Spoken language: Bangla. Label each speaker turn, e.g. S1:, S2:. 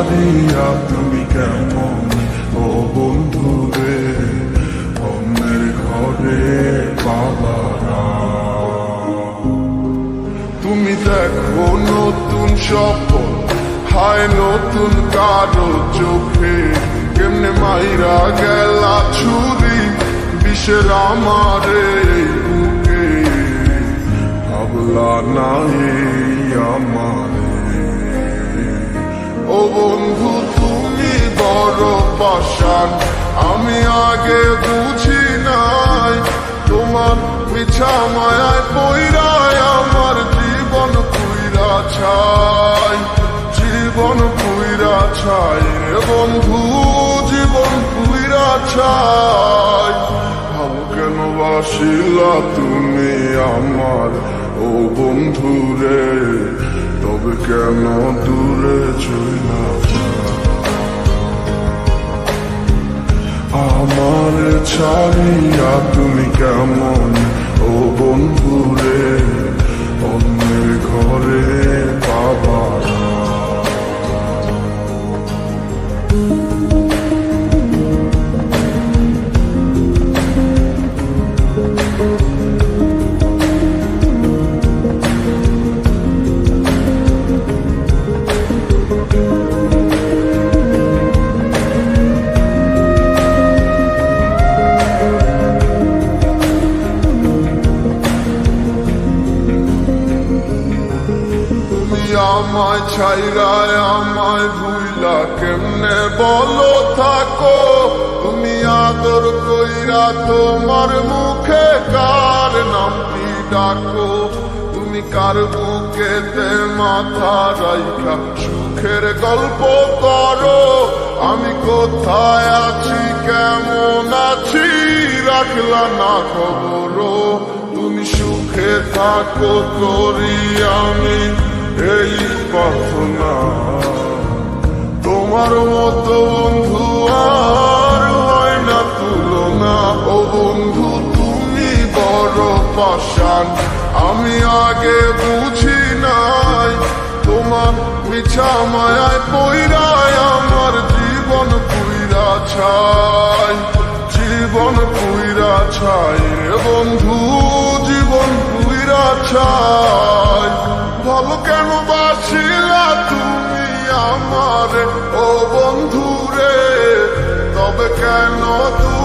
S1: ছাড়িয়া তুমি কেমন? ও বন্ধু রে অন্যের ঘরে তুমি দেখো নতুন স্বপ্ন হায় নতুন কারও চোখে। কেমনে মাইরা গেলা ছুরি, বিষের আমারে বুকে। ভাবলা নাই আমারে বন্ধু, তুমি বড় পাশান আমি আগে বুঝি নাই, তোমার মিছা মায়ায় পইরায় আমার জীবন পুইরা ছাই। জীবন পুইরা ছাই রে বন্ধু, জীবন পুইরা ছাই। কেন বাসিলা তুমি আমার? ও বন্ধু রে তবে কেন দূরে চইলা আমার ছাড়িয়া তুমি কেমন ও বন্ধু আমায় ছাইরায় আমায় ভুইলা কেমনে বলো থাকো? তুমি আদর কইরা তোমার মুখে কার নামটি ডাকো? তুমি কার বুকেতে মাথা রাইখা সুখের গল্প করো? আমি কোথায় আছি, কেমন আছি, রাখলা না খবরও? তুমি সুখে থাকো করি আমি এই পথ তোমার মতো বন্ধু আর হয় না তুলনা। ও বন্ধু, তুমি বড় পাশান আমি আগে বুঝি নাই, তোমার মিছা মায়ায় পৈরায় আমার জীবন পুইরা ছাই। জীবন পুইরা ছাই রে বন্ধু, জীবন পুইরা ছাই। acá no tú.